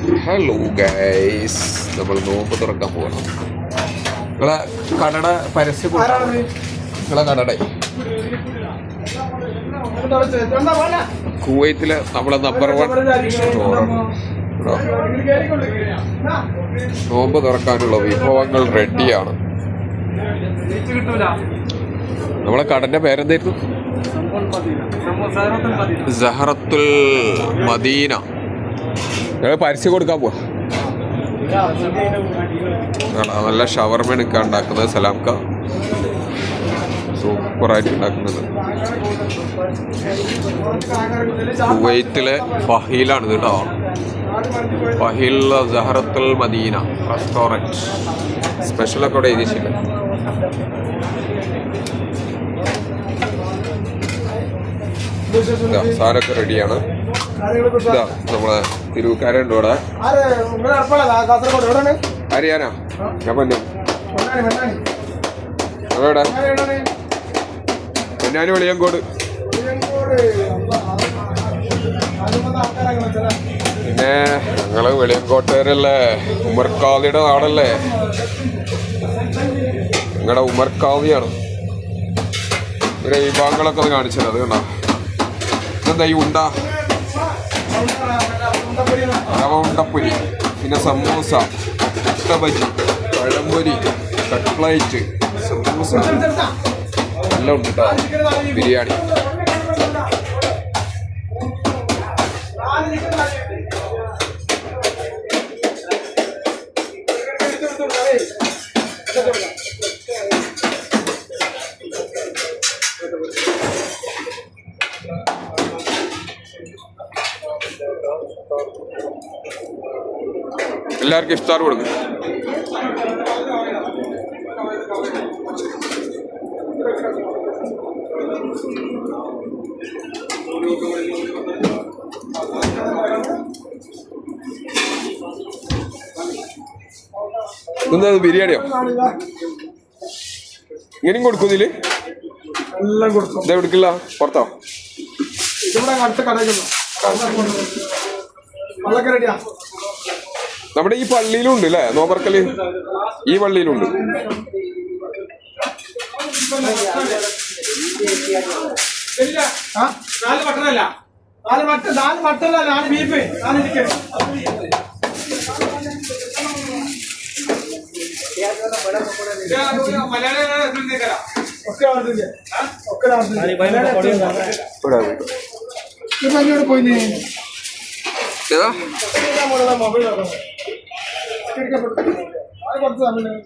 Hello guys നമ്മൾ നോമ്പ് തുറക്കാൻ പോകണം നിങ്ങളെ കടയുടെ പരസ്യം. നിങ്ങളെ കടയുടെ കുവൈത്തിലെ നമ്മളെ നമ്പർ വൺ സ്റ്റോറാണ് കേട്ടോ. നോമ്പ് തുറക്കാനുള്ള വിഭവങ്ങൾ റെഡിയാണ്. നമ്മളെ കടന്റെ പേരെന്തായിരുന്നു? സഹറത്തുൽ മദീന. ഞങ്ങൾ പരസ്യം കൊടുക്കാൻ പോവാ. നല്ല ഷവർമ എടുക്കാൻ ഉണ്ടാക്കുന്നത് സലാംക്ക സൂപ്പറായിട്ട് ഉണ്ടാക്കുന്നത്. കുവൈത്തിലെ ഫഹീലാണ് കേട്ടോ. Fahaheel Saharathul Madina restaurant. സ്പെഷ്യലൊക്കെ ഇവിടെ എഴുതിയിട്ടുണ്ട് ഇതാ, സാധനമൊക്കെ റെഡിയാണ് ഇതാ നമ്മളെ തിരുവുക്കാരുണ്ട് ഇവിടെ. അറിയാനാ ഞാൻ പറഞ്ഞു പൊന്നാനി പൊന്നാനി. വെളിയങ്കോട്. പിന്നെ ഞങ്ങൾ വെളിയങ്കോട്ടുകാരല്ലേ ഉമർക്കാദിയുടെ നാടല്ലേ? നിങ്ങളുടെ ഉമർക്കാവിയാണ്. ഇവരെ വിഭാഗങ്ങളൊക്കെ ഒന്ന് കാണിച്ചത് അത് കണ്ടോ? ഇതെന്താ ഈ ഉണ്ട റവ ഉണ്ടപ്പൊരി പിന്നെ സമൂസ മുട്ടബജി പഴംപൊരി കട്ട്ലൈറ്റ് സമൂസ. എല്ലാം ഉണ്ട് ബിരിയാണി. എല്ലാവർക്കും ഇഫ്താർ കൊടുക്കും. എന്താ ബിരിയാണിയോ? ഇങ്ങനെയും കൊടുക്കുന്നില്ലേ എല്ലാം കൊടുക്കും. ഇതാ എടുക്കില്ല പുറത്തോ? ഇവിടെ അടുത്ത റെഡിയാ നമ്മുടെ ഈ പള്ളിയിലുണ്ട് അല്ലേ നോമ്പർക്കൽ ഈ പള്ളിയിലുണ്ട്. നാല് മട്ടനല്ല നാല് മട്ടൻ നാല് മട്ടനല്ല നാല് ബീഫ്. നാല് ഒക്കെ ആവശ്യമില്ല ഒക്കെ ആവശ്യമില്ല ഇപ്പൊ പോയി ഏതാ മൊബൈൽ കുറച്ച് സമയം